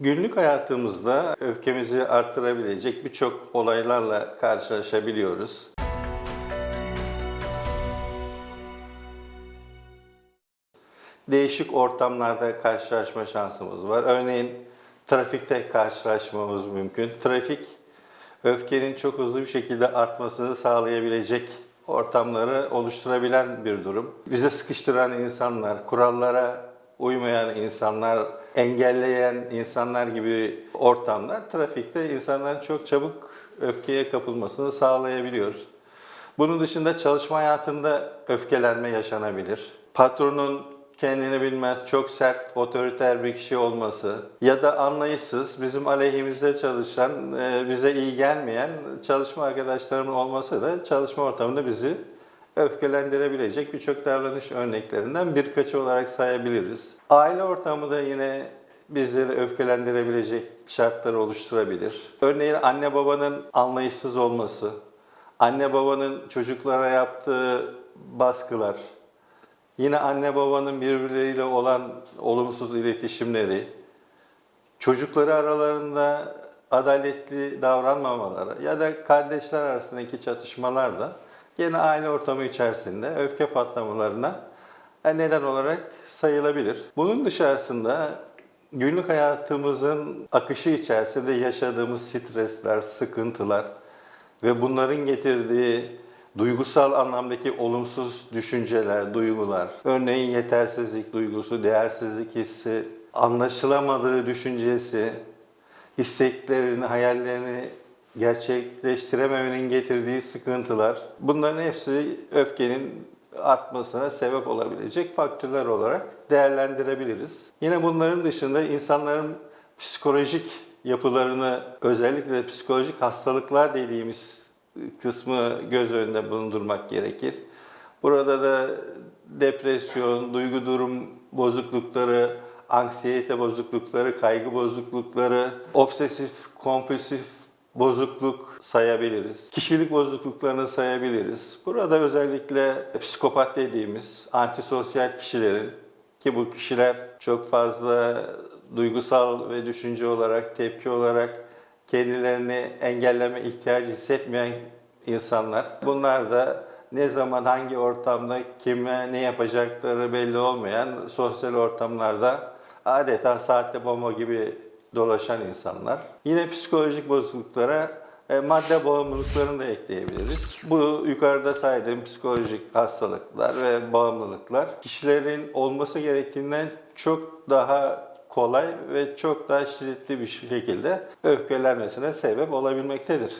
Günlük hayatımızda öfkemizi arttırabilecek birçok olaylarla karşılaşabiliyoruz. Değişik ortamlarda karşılaşma şansımız var. Örneğin trafikte karşılaşmamız mümkün. Trafik öfkenin çok hızlı bir şekilde artmasını sağlayabilecek ortamları oluşturabilen bir durum. Bize sıkıştıran insanlar, kurallara uymayan insanlar, engelleyen insanlar gibi ortamlar trafikte insanların çok çabuk öfkeye kapılmasını sağlayabiliyor. Bunun dışında çalışma hayatında öfkelenme yaşanabilir. Patronun kendini bilmez, çok sert, otoriter bir kişi olması ya da anlayışsız, bizim aleyhimizde çalışan, e, bize iyi gelmeyen çalışma arkadaşlarımın olması da çalışma ortamında bizi öfkelendirebilecek birçok davranış örneklerinden birkaçı olarak sayabiliriz. Aile ortamı da yine bizleri öfkelendirebilecek şartları oluşturabilir. Örneğin anne babanın anlayışsız olması, anne babanın çocuklara yaptığı baskılar, yine anne babanın birbirleriyle olan olumsuz iletişimleri, çocukları aralarında adaletli davranmamaları ya da kardeşler arasındaki çatışmalar da yine aile ortamı içerisinde öfke patlamalarına neden olarak sayılabilir. Bunun dışarısında günlük hayatımızın akışı içerisinde yaşadığımız stresler, sıkıntılar ve bunların getirdiği duygusal anlamdaki olumsuz düşünceler, duygular, örneğin yetersizlik duygusu, değersizlik hissi, anlaşılamadığı düşüncesi, isteklerini, hayallerini gerçekleştirememenin getirdiği sıkıntılar, bunların hepsi öfkenin artmasına sebep olabilecek faktörler olarak değerlendirebiliriz. Yine bunların dışında insanların psikolojik yapılarını, özellikle psikolojik hastalıklar dediğimiz kısmı göz önünde bulundurmak gerekir. Burada da depresyon, duygu durum bozuklukları, anksiyete bozuklukları, kaygı bozuklukları, obsesif kompulsif bozukluk sayabiliriz. Kişilik bozukluklarını sayabiliriz. Burada özellikle psikopat dediğimiz antisosyal kişilerin ki bu kişiler çok fazla duygusal ve düşünce olarak, tepki olarak kendilerini engelleme ihtiyacı hissetmeyen insanlar. Bunlar da ne zaman hangi ortamda kime ne yapacakları belli olmayan sosyal ortamlarda adeta saatte bomba gibi dolaşan insanlar. Yine psikolojik bozukluklara e, madde bağımlılıklarını da ekleyebiliriz. Bu yukarıda saydığım psikolojik hastalıklar ve bağımlılıklar kişilerin olması gerektiğinden çok daha kolay ve çok daha şiddetli bir şekilde öfkelenmesine sebep olabilmektedir.